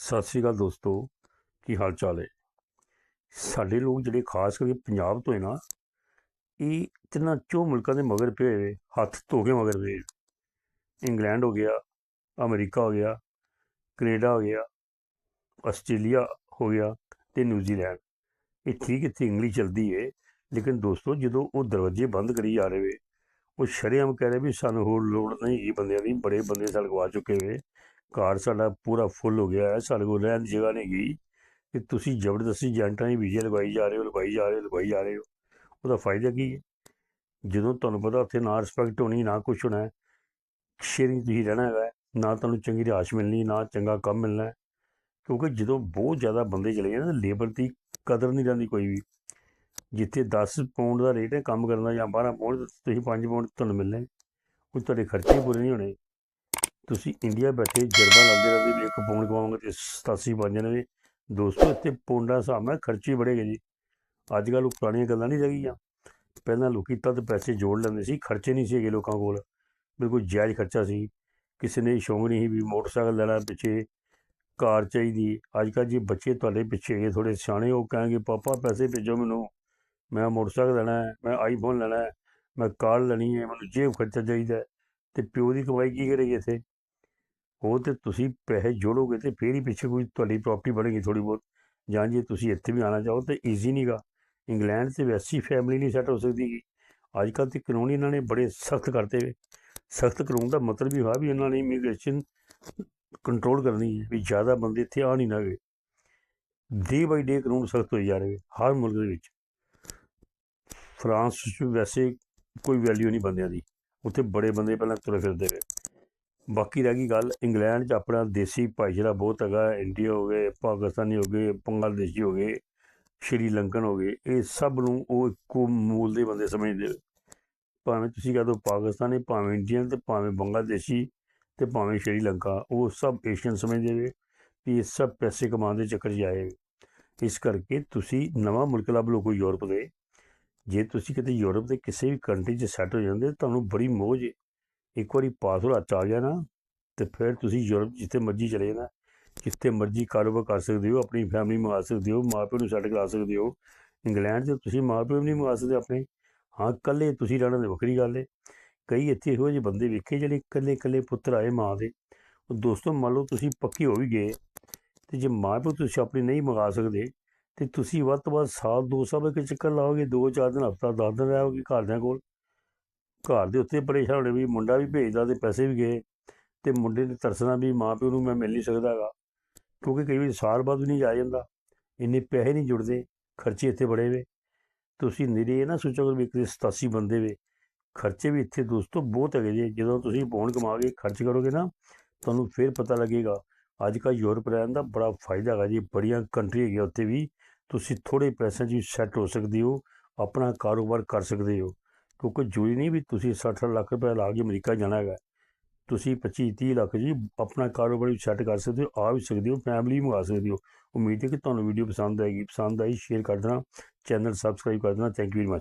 ਸਤਿ ਸ੍ਰੀ ਅਕਾਲ ਦੋਸਤੋ, ਕੀ ਹਾਲ ਚਾਲ ਹੈ? ਸਾਡੇ ਲੋਕ ਜਿਹੜੇ ਖਾਸ ਕਰਕੇ ਪੰਜਾਬ ਤੋਂ ਹੈ ਨਾ, ਇਹ ਤਿੰਨਾਂ ਚੋ ਮੁਲਕਾਂ ਦੇ ਮਗਰ ਪਏ ਹੋਏ, ਹੱਥ ਧੋ ਕੇ ਮਗਰ ਪਏ ਇੰਗਲੈਂਡ ਹੋ ਗਿਆ, ਅਮਰੀਕਾ ਹੋ ਗਿਆ, ਕੈਨੇਡਾ ਹੋ ਗਿਆ, ਆਸਟ੍ਰੇਲੀਆ ਹੋ ਗਿਆ ਤੇ ਨਿਊਜ਼ੀਲੈਂਡ ਇਹ ਠੀਕ ਇੱਥੇ ਇੰਗਲਿਸ਼ ਚੱਲਦੀ ਹੈ ਲੇਕਿਨ ਦੋਸਤੋ ਜਦੋਂ ਉਹ ਦਰਵਾਜ਼ੇ ਬੰਦ ਕਰੀ ਜਾ ਰਹੇ ਵੇ, ਉਹ ਸ਼ਰੇਆਮ ਕਹਿ ਰਹੇ ਵੀ ਸਾਨੂੰ ਹੋਰ ਲੋੜ ਨਹੀਂ, ਇਹ ਬੰਦਿਆਂ ਦੀ, ਬੜੇ ਬੰਦੇ ਸਾਡੇ ਗਵਾ ਚੁੱਕੇ ਵੇ। ਘਰ ਸਾਡਾ ਪੂਰਾ ਫੁੱਲ ਹੋ ਗਿਆ ਹੈ। ਸਾਡੇ ਕੋਲ ਰਹਿਣ ਦੀ ਜਗ੍ਹਾ ਨਹੀਂ ਗਈ ਕਿ ਤੁਸੀਂ ਜ਼ਬਰਦਸਤੀ ਏਜੰਟਾਂ ਦੀ ਵੀਜ਼ੇ ਲਗਵਾਈ ਜਾ ਰਹੇ ਹੋ ਲਗਾਈ ਜਾ ਰਹੇ ਹੋ ਲਗਵਾਈ ਜਾ ਰਹੇ ਹੋ। ਉਹਦਾ ਫਾਇਦਾ ਕੀ ਹੈ? ਜਦੋਂ ਤੁਹਾਨੂੰ ਪਤਾ ਉੱਥੇ ਨਾ ਰਿਸਪੈਕਟ ਹੋਣੀ, ਨਾ ਕੁਛ ਹੋਣਾ ਹੈ ਸ਼ੇਅਰਿੰਗ ਤੁਸੀਂ ਰਹਿਣਾ ਹੈਗਾ। ਨਾ ਤੁਹਾਨੂੰ ਚੰਗੀ ਰਿਹਾਇਸ਼ ਮਿਲਣੀ, ਨਾ ਚੰਗਾ ਕੰਮ ਮਿਲਣਾ ਕਿਉਂਕਿ ਜਦੋਂ ਬਹੁਤ ਜ਼ਿਆਦਾ ਬੰਦੇ ਚਲੇ ਜਾਂਦੇ ਲੇਬਰ ਦੀ ਕਦਰ ਨਹੀਂ ਰਹਿੰਦੀ ਕੋਈ ਵੀ। ਜਿੱਥੇ 10 ਪਾਉਂਡ ਦਾ ਰੇਟ ਹੈ ਕੰਮ ਕਰਨ ਦਾ ਜਾਂ 12 ਪਾਉਂਡ ਤੁਸੀਂ 5 ਪਾਉਂਡ ਤੁਹਾਨੂੰ ਮਿਲਣੇ। ਉਹ ਤੁਹਾਡੇ ਖਰਚੇ ਹੀ ਪੂਰੇ ਨਹੀਂ ਹੋਣੇ। ਤੁਸੀਂ ਇੰਡੀਆ ਬੈਠੇ, ਜਰਬਾ ਲਾਉਂਦੇ ਰਹਿੰਦੇ, ਵੀ ਇੱਕ ਪਾਉਂਡ ਕਮਾਉਂਗੇ ਤੇ 87 ਬਣ ਜਾਣਗੇ ਦੋਸਤੋ, ਇੱਥੇ ਪੌਂਡਾਂ ਹਿਸਾਬ ਨਾਲ ਖਰਚੇ ਹੀ ਬੜੇਗੇ ਜੀ। ਅੱਜ ਕੱਲ੍ਹ ਉਹ ਪੁਰਾਣੀਆਂ ਗੱਲਾਂ ਨਹੀਂ ਰਹਿ ਗਈਆਂ ਪਹਿਲਾਂ ਲੋਕੀ ਤਦ ਪੈਸੇ ਜੋੜ ਲੈਂਦੇ ਸੀ, ਖਰਚੇ ਨਹੀਂ ਸੀ ਹੈਗੇ ਲੋਕਾਂ ਕੋਲ। ਬਿਲਕੁਲ ਜਾਇਜ਼ ਖਰਚਾ ਸੀ। ਕਿਸੇ ਨੇ ਸ਼ੌਂਕ ਨਹੀਂ ਸੀ ਵੀ ਮੋਟਰਸਾਈਕਲ ਲੈਣਾ ਪਿੱਛੇ, ਕਾਰ ਚਾਹੀਦੀ। ਅੱਜ ਕੱਲ੍ਹ ਜੇ ਬੱਚੇ ਤੁਹਾਡੇ ਪਿੱਛੇ ਹੈਗੇ ਥੋੜੇ ਸਿਆਣੇ, ਉਹ ਕਹਿਣਗੇ, ਪਾਪਾ, ਪੈਸੇ ਭੇਜੋ ਮੈਨੂੰ। ਮੈਂ ਮੋਟਰਸਾਈਕਲ ਲੈਣਾ ਹੈ, ਮੈਂ ਆਈਫੋਨ ਲੈਣਾ ਹੈ, ਮੈਂ ਕਾਰ ਲੈਣੀ ਹੈ, ਮੈਨੂੰ ਜੇਬ ਖਰਚਾ ਚਾਹੀਦਾ ਤੇ ਪਿਓ ਦੀ ਕਮਾਈ ਕੀ ਕਰੇਗੀ ਇੱਥੇ? ਉਹ ਤੇ ਤੁਸੀਂ ਪੈਸੇ ਜੋੜੋਗੇ ਤੇ ਫੇਰ ਹੀ ਪਿੱਛੇ ਕੋਈ ਤੁਹਾਡੀ ਪ੍ਰਾਪਰਟੀ ਬਣੇਗੀ ਥੋੜੀ ਬਹੁਤ। ਜਾਂ ਜੇ ਤੁਸੀਂ ਇੱਥੇ ਵੀ ਆਣਾ ਚਾਹੋ ਤੇ ਈਜ਼ੀ ਨਹੀਂਗਾ ਇੰਗਲੈਂਡ ਤੇ ਵੈਸੀ ਫੈਮਿਲੀ ਨਹੀਂ ਸੈੱਟ ਹੋ ਸਕਦੀ ਗੀ। ਅੱਜ ਕੱਲ੍ਹ ਤੇ ਕਾਨੂੰਨ ਇਹਨਾਂ ਨੇ ਬੜੇ ਸਖਤ ਕਰਤੇ ਵੇ। ਸਖਤ ਕਾਨੂੰਨ ਦਾ ਮਤਲਬ ਵੀ ਹੋਇਆ ਵੀ ਇਹਨਾਂ ਨੇ ਇਮੀਗ੍ਰੇਸ਼ਨ ਕੰਟਰੋਲ ਕਰਨੀ ਹੈ ਵੀ ਜ਼ਿਆਦਾ ਬੰਦੇ ਇੱਥੇ ਆ ਨਹੀਂ ਨਾ ਗਏ। ਡੇ ਬਾਈ ਡੇ ਕਾਨੂੰਨ ਸਖਤ ਹੋਈ ਜਾ ਰਹੇ ਹਰ ਮੁਲਕ ਦੇ ਵਿੱਚ। ਫਰਾਂਸ 'ਚ ਵੈਸੇ ਕੋਈ ਵੈਲਿਊ ਨਹੀਂ ਬੰਦਿਆਂ ਦੀ। ਉੱਥੇ ਬੜੇ ਬੰਦੇ ਪਹਿਲਾਂ ਤੁਰੇ ਫਿਰਦੇ ਵੇ ਬਾਕੀ ਰਹਿ ਗਈ ਗੱਲ ਇੰਗਲੈਂਡ 'ਚ ਆਪਣਾ ਦੇਸੀ ਭਾਈਚਾਰਾ ਬਹੁਤ ਹੈਗਾ, ਇੰਡੀਆ ਹੋ ਗਏ, ਪਾਕਿਸਤਾਨੀ ਹੋ ਗਏ, ਬੰਗਲਾਦੇਸ਼ੀ ਹੋ ਗਏ ਸ਼੍ਰੀਲੰਕਨ ਹੋ ਗਏ, ਇਹ ਸਭ ਨੂੰ ਉਹ ਇੱਕੋ ਮੂਲ ਦੇ ਬੰਦੇ ਸਮਝਦੇ ਭਾਵੇਂ ਤੁਸੀਂ ਕਹ ਦਿਓ ਪਾਕਿਸਤਾਨੀ, ਭਾਵੇਂ ਇੰਡੀਅਨ ਤੇ ਭਾਵੇਂ ਬੰਗਲਾਦੇਸ਼ੀ ਤੇ ਭਾਵੇਂ ਸ਼੍ਰੀਲੰਕਾ ਉਹ ਸਭ ਏਸ਼ੀਅਨ ਸਮਝਦੇ ਵੇ ਵੀ ਇਹ ਸਭ ਪੈਸੇ ਕਮਾਉਣ ਦੇ ਚੱਕਰ 'ਚ ਆਏ ਇਸ ਕਰਕੇ ਤੁਸੀਂ ਨਵਾਂ ਮੁਲਕ ਲੱਭ ਲਓ ਕੋਈ ਯੂਰਪ ਦੇ। ਜੇ ਤੁਸੀਂ ਕਿਤੇ ਯੂਰਪ ਦੇ ਕਿਸੇ ਵੀ ਕੰਟਰੀ 'ਚ ਸੈੱਟ ਹੋ ਜਾਂਦੇ ਤੁਹਾਨੂੰ ਬੜੀ ਮੋਜ ਇੱਕ ਵਾਰੀ ਪਾਸਵਰਡ ਹੱਥ ਆ ਗਿਆ ਨਾ ਤੇ ਫਿਰ ਤੁਸੀਂ ਯੂਰਪ ਜਿੱਥੇ ਮਰਜ਼ੀ ਚਲੇ ਜਾਣਾ। ਜਿੱਥੇ ਮਰਜ਼ੀ ਕਾਰੋਬਾਰ ਕਰ ਸਕਦੇ ਹੋ, ਆਪਣੀ ਫੈਮਿਲੀ ਮੰਗਾ ਸਕਦੇ ਹੋ ਮਾਂ ਪਿਓ ਨੂੰ ਸੈੱਟ ਕਰਾ ਸਕਦੇ ਹੋ। ਇੰਗਲੈਂਡ 'ਚ ਤੁਸੀਂ ਮਾਂ ਪਿਓ ਵੀ ਨਹੀਂ ਮੰਗਾ ਸਕਦੇ ਆਪਣੇ। ਹਾਂ, ਇਕੱਲੇ ਤੁਸੀਂ ਰਹਿਣਾ ਤੇ ਵੱਖਰੀ ਗੱਲ ਹੈ ਕਈ ਇੱਥੇ ਇਹੋ ਜਿਹੇ ਬੰਦੇ ਵੇਖੇ ਜਿਹੜੇ ਇਕੱਲੇ ਇਕੱਲੇ ਪੁੱਤਰ ਆਏ ਮਾਂ ਦੇ। ਉਹ ਦੋਸਤੋ, ਮੰਨ ਲਓ ਤੁਸੀਂ ਪੱਕੇ ਹੋ ਵੀ ਗਏ ਤੇ ਜੇ ਮਾਂ ਪਿਓ ਤੁਸੀਂ ਆਪਣੀ ਨਹੀਂ ਮੰਗਾ ਸਕਦੇ ਤੇ ਤੁਸੀਂ ਵੱਧ ਤੋਂ ਵੱਧ ਸਾਲ, ਦੋ ਸਾਲ ਇੱਕ ਚੱਕਰ ਲਾਓਗੇ, ਦੋ ਚਾਰ ਦਿਨ ਹਫਤਾ, ਦਸ ਦਿਨ ਰਹੋਗੇ ਘਰਦਿਆਂ ਕੋਲ। ਘਰ ਦੇ ਉੱਤੇ ਪਰੇਸ਼ਾਨ ਹੋਣੇ ਵੀ ਮੁੰਡਾ ਵੀ ਭੇਜਦਾ ਤੇ ਪੈਸੇ ਵੀ ਗਏ ਤੇ ਮੁੰਡੇ ਨੇ ਤਰਸਣਾ ਵੀ ਮਾਂ ਪਿਓ ਨੂੰ ਮੈਂ ਮਿਲ ਨਹੀਂ ਸਕਦਾ ਹੈਗਾ ਕਿਉਂਕਿ ਕਈ ਵਾਰੀ ਸਾਲ ਬਾਅਦ ਵੀ ਨਹੀਂ ਜਾ ਜਾਂਦਾ। ਇੰਨੇ ਪੈਸੇ ਨਹੀਂ ਜੁੜਦੇ, ਖਰਚੇ ਇੱਥੇ ਬੜੇ ਵੇ। ਤੁਸੀਂ ਨਿਰੇ ਇਹ ਨਾ ਸੋਚੋ ਵੀ ਇੱਕ ਦੇ 87 ਬੰਦੇ ਵੇ। ਖਰਚੇ ਵੀ ਇੱਥੇ ਦੋਸਤੋ ਬਹੁਤ ਹੈਗੇ ਜੇ, ਜਦੋਂ ਤੁਸੀਂ ਪੌਂਡ ਕਮਾ ਕੇ ਖਰਚ ਕਰੋਗੇ ਨਾ, ਤੁਹਾਨੂੰ ਫਿਰ ਪਤਾ ਲੱਗੇਗਾ। ਅੱਜ ਕੱਲ੍ਹ ਯੂਰਪ ਰਹਿਣ ਦਾ ਬੜਾ ਫਾਇਦਾ ਹੈਗਾ ਜੀ, ਬੜੀਆਂ ਕੰਟਰੀ ਹੈਗੀਆਂ ਉੱਥੇ ਵੀ। ਤੁਸੀਂ ਥੋੜੇ ਪੈਸਿਆਂ 'ਚ ਸੈੱਟ ਹੋ ਸਕਦੇ ਹੋ, ਆਪਣਾ ਕਾਰੋਬਾਰ ਕਰ ਸਕਦੇ ਹੋ। ਕਿਉਂਕਿ ਜ਼ਰੂਰੀ ਨਹੀਂ ਵੀ ਤੁਸੀਂ 60 ਲੱਖ ਰੁਪਏ ਲਾ ਕੇ ਅਮਰੀਕਾ ਜਾਣਾ ਹੈਗਾ। ਤੁਸੀਂ 25 30 ਲੱਖ ਜੀ ਆਪਣਾ ਕਾਰੋਬਾਰ ਵੀ ਸੈੱਟ ਕਰ ਸਕਦੇ ਹੋ, ਆ ਵੀ ਸਕਦੇ ਹੋ ਫੈਮਿਲੀ ਮੰਗਾ ਸਕਦੇ ਹੋ। ਉਮੀਦ ਹੈ ਕਿ ਤੁਹਾਨੂੰ ਵੀਡੀਓ ਪਸੰਦ ਆਏਗੀ। ਪਸੰਦ ਆਈ ਸ਼ੇਅਰ ਕਰ ਦੇਣਾ ਚੈਨਲ ਸਬਸਕ੍ਰਾਈਬ ਕਰ ਦੇਣਾ। Thank you very much